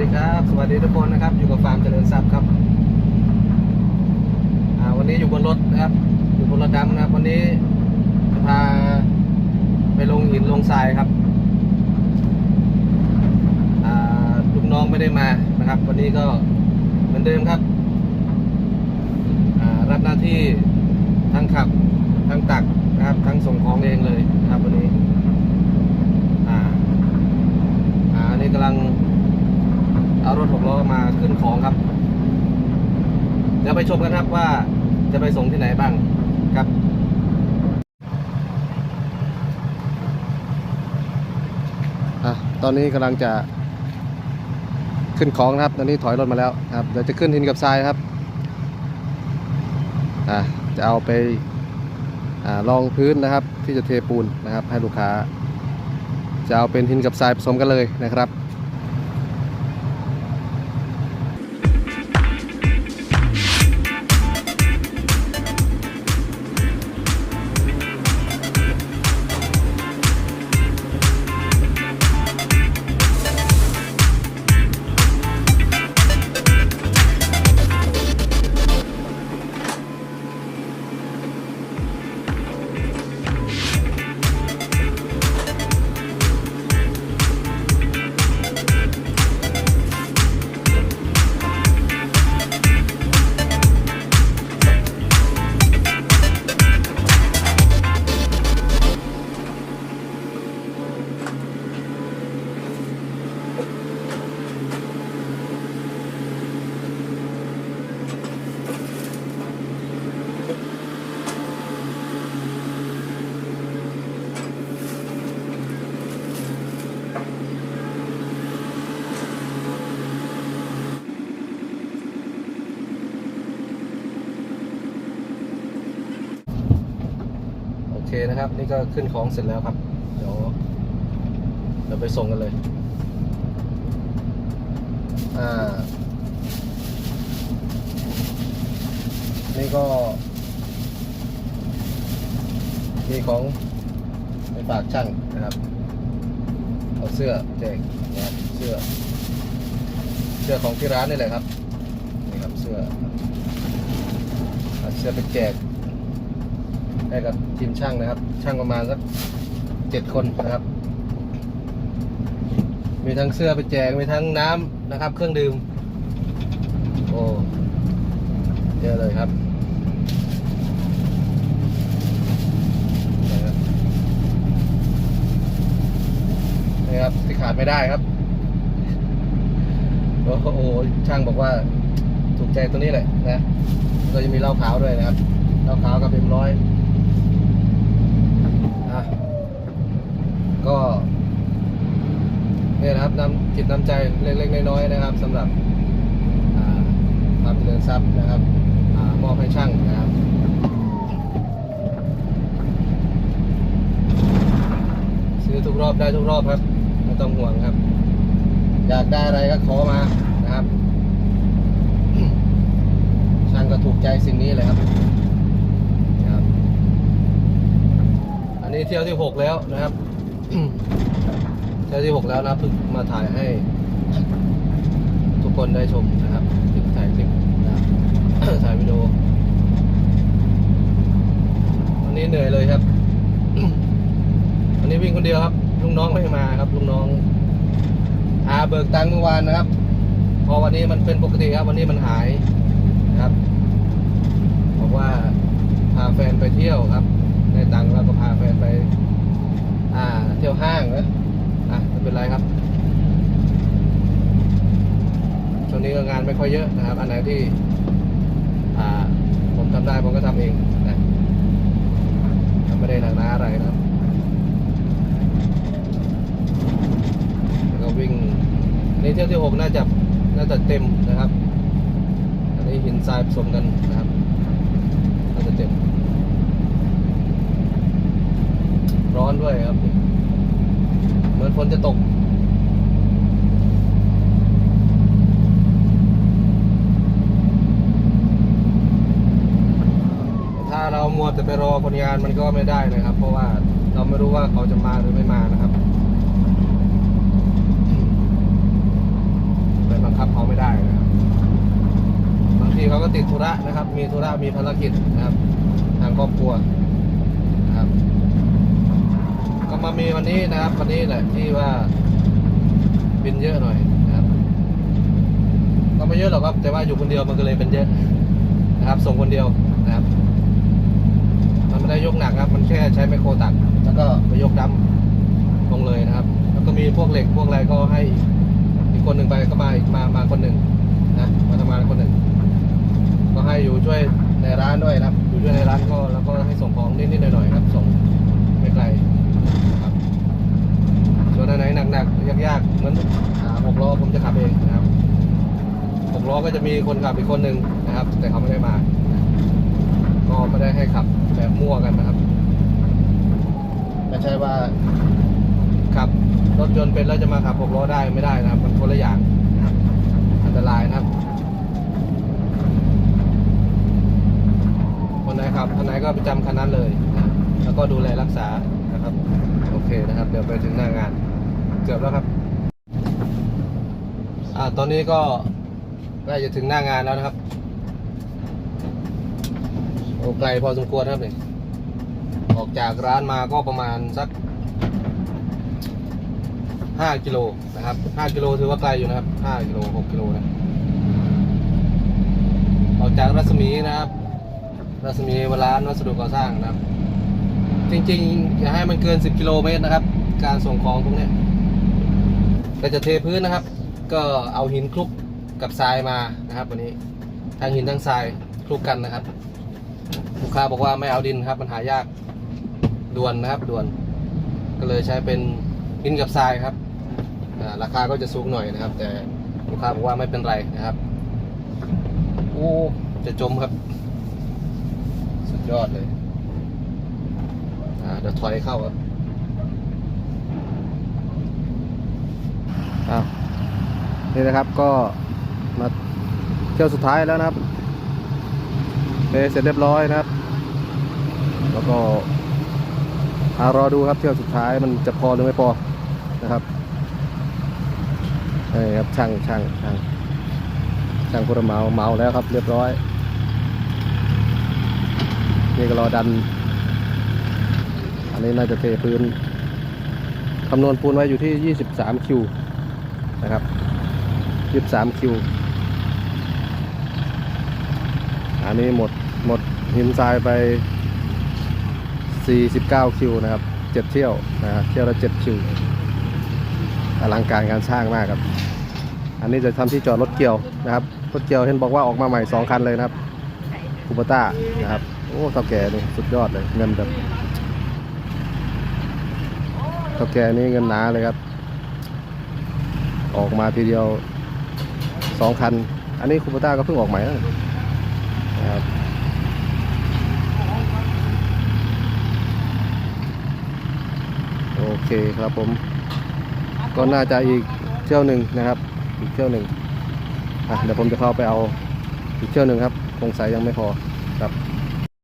ดีครับ สวัสดีทุกคนนะครับ อยู่กับฟาร์มเจริญทรัพย์ครับอ่าวันนี้อยู่บนรถนะครับ อยู่บนรถดำนะครับ วันนี้จะพาไปลงหินลงทรายครับอ่าลูกน้องไม่ได้มานะครับ วันนี้ก็เหมือนเดิมครับอ่ารับหน้าที่ทั้งขับทั้งตักนะครับ ทั้งส่งของเองเลยนะครับวันนี้ อ่า อ่านนี้กำลัง รถหกล้อมาขึ้นของครับ เดี๋ยวไปชมกันครับว่าจะไปส่งที่ไหนบ้างครับอะตอนนี้กำลังจะขึ้นของนะครับ ตอนนี้ถอยรถมาแล้วครับ เดี๋ยวจะขึ้นหินกับทรายครับ อะจะเอาไปอรองพื้นนะครับ ที่จะเทปูนนะครับ ให้ลูกค้า จะเอาเป็นหินกับทรายผสมกันเลยนะครับ เคนะครับ นี่ก็ขึ้นของเสร็จแล้วครับ เดี๋ยวเราไปส่งกันเลย อ่า นี่ก็ มีของไปฝากช่างนะครับ เอาเสื้อแจกนะครับเสื้อ เสื้อของที่ร้านนี่แหละครับ นี่ครับเสื้อเอาเสื้อไปแจก ให้กับทีมช่างนะครับ ช่างประมาณสักเจ็ดคนนะครับ มีทั้งเสื้อไปแจก มีทั้งน้ำนะครับ เครื่องดื่ม โอ้เยอะเลยครับนะครับนี่ครับที่ขาดไม่ได้ครับ โอ้โห ช่างบอกว่า ถูกใจตัวนี้แหละนะก็จะมีเหล้าขาวด้วยนะครับ เหล้าขาวกับเอ็มร้อย อะ ก็เนี่ยนะครับน้ำจิตน้ำใจเล็กๆน้อยๆนะครับสำหรับความเจริญทรัพย์นะครับอมอบให้ช่างนะครับซื้อทุกรอบได้ทุกรอบครับไม่ต้องห่วงครับ อยากได้อะไรก็ขอมานะครับ ช่างก็ถูกใจสิ่งนี้เลยครับครับอันนี้เที่ยวที่หกแล้วนะครับ เที่ยวที่หกแล้วนะเพิ่งมาถ่ายให้ ทุกคนได้ชมนะครับถึงถ่ายคลิปนะถ่ายวิดีโอวันนี้เหนื่อยเลยครับวันนี้วิ่งคนเดียวครับลุงน้องไม่มาครับลุงน้องอาเบิกตังค์เมื่อวานนะครับ พอวันนี้มันเป็นปกติครับ วันนี้มันหายนะครับบอกว่าพาแฟนไปเที่ยวครับ ได้ตังค์แล้วก็พาแฟนไป อ่า เที่ยวห้างนะอะไม่เป็นไรครับช่วงนี้ก็งานไม่ค่อยเยอะนะครับ อันไหนที่อ่าผมทำได้ผมก็ทำเองนะไม่ได้หนักหนาอะไรนะครับแล้วก็วิ่งนี่เที่ยวที่หกน่าจะน่าจะเต็มนะครับ อันนี้หินทรายผสมกันนะครับน่าจะเต็ม ร้อนด้วยครับ เหมือนฝนจะตกถ้าเรามัวแต่ไปรอคนงานมันก็ไม่ได้นะครับ เพราะว่าเราไม่รู้ว่าเขาจะมาหรือไม่มานะครับไปบังคับเขาไม่ได้นะครับบางทีเขาก็ติดธุระนะครับ มีธุระมีภารกิจนะครับ ทางครอบครัวนะครับ ก็มามีวันนี้นะครับวันนี้แหละที่ว่าบินเยอะหน่อยนะครับ ก็ไม่เยอะหรอกครับ แต่ว่าอยู่คนเดียวมันก็เลยเป็นเยอะนะครับ ส่งคนเดียวนะครับ มันไม่ได้ยกหนักครับ มันแค่ใช้ไมโครตัก แล้วก็ไปยกดำลงเลยนะครับ แล้วก็มีพวกเหล็กพวกอะไรก็ให้อีกคนหนึ่งไปก็มาอีกมามาคนหนึ่งนะมาทำงานคนหนึ่งก็ให้อยู่ช่วยในร้านด้วยนะครับ อยู่ช่วยในร้านก็แล้วก็ให้ส่งของนิดๆหน่อยๆครับ ส่งไม่ไกลนะครับ ส่วนอันไหนหนักๆยากๆเหมือนอ่าหกล้อผมจะขับเองนะครับหก ล้อก็จะมีคนขับอีกคนหนึ่งนะครับ แต่เขาไม่ได้มา ก็ไม่ได้ให้ขับแบบมั่วกันนะครับ ไม่ใช่ว่าขับรถยนต์เป็นแล้วจะมาขับหกล้อได้ไม่ได้นะครับ มันคนละอย่างนะครับอันตรายนะครับ คนไหนขับคันไหนก็ประจำคันนั้นเลยนะครับแล้วก็ดูแลรักษานะครับ โอเคนะครับ เดี๋ยวไปถึงหน้างาน เกือบแล้วครับอ่าตอนนี้ก็ ใกล้จะถึงหน้างานแล้วนะครับโอ้ไกลพอสมควรครับเนี่ยออกจากร้านมาก็ประมาณสักห้ากิโลนะครับห้ากิโลถือว่าไกลอยู่นะครับห้ากิโลหกกิโลนะออกจากรัศมีนะครับ รัศมีวร้านวัสดุก่อสร้างนะครับ จริงๆ อย่าให้มันเกิน10กิโลเมตรนะครับ การส่งของตรงนี้ยก็จะเทพื้นนะครับ ก็เอาหินคลุก กับทรายมานะครับ วันนี้ทั้งหินทั้งทรายคลุกกันนะครับ ลูกค้าบอกว่าไม่เอาดินครับมันหายากด่วนนะครับด่วน ก็เลยใช้เป็นหินกับทรายครับราคาก็จะสูงหน่อยนะครับ แต่ลูกค้าบอกว่าไม่เป็นไรนะครับโอ้จะจมครับ สุดยอดเลยเดี๋ยวถอยเข้าครับอ้าวนี่นะครับก็ มาเที่ยวสุดท้ายแล้วนะครับเเสร็จเรียบร้อยนะครับ แล้วก็รอดูครับเที่ยวสุดท้ายมันจะพอหรือไม่พอนะครับนี่ครับช่างช่างช่างช่างผู้รับเหมาเมาแล้วครับ เรียบร้อย นี่ก็รอดัน อันนี้น่าจะเทพื้นคำนวณปูนไว้อยู่ที่ 23คิวนะครับ 23คิว อันนี้หมดหมดหินทรายไป 49 คิวนะครับ 7 เที่ยวนะครับเที่ยวละ 7 คิว อลังการการสร้างมากครับ อันนี้จะทำที่จอดรถเกี่ยวนะครับ รถเกี่ยวเห็นบอกว่าออกมาใหม่ 2 คันเลยนะครับคูปต้านะครับ โอ้เท่าแก่นี่สุดยอดเลยเงินแบบเท่าแก่นี่เงินหนาเลยครับ ออกมาทีเดียวสองคัน อันนี้คูปต้าก็เพิ่งออกใหม่นะ ครับโอเคครับผม ก็น่าจะอีกเที่ยวหนึ่งนะครับ อีกเที่ยวหนึ่งอะเดี๋ยวผมจะเข้าไปเอาอีกเที่ยวหนึ่งครับคงสายยังไม่พอ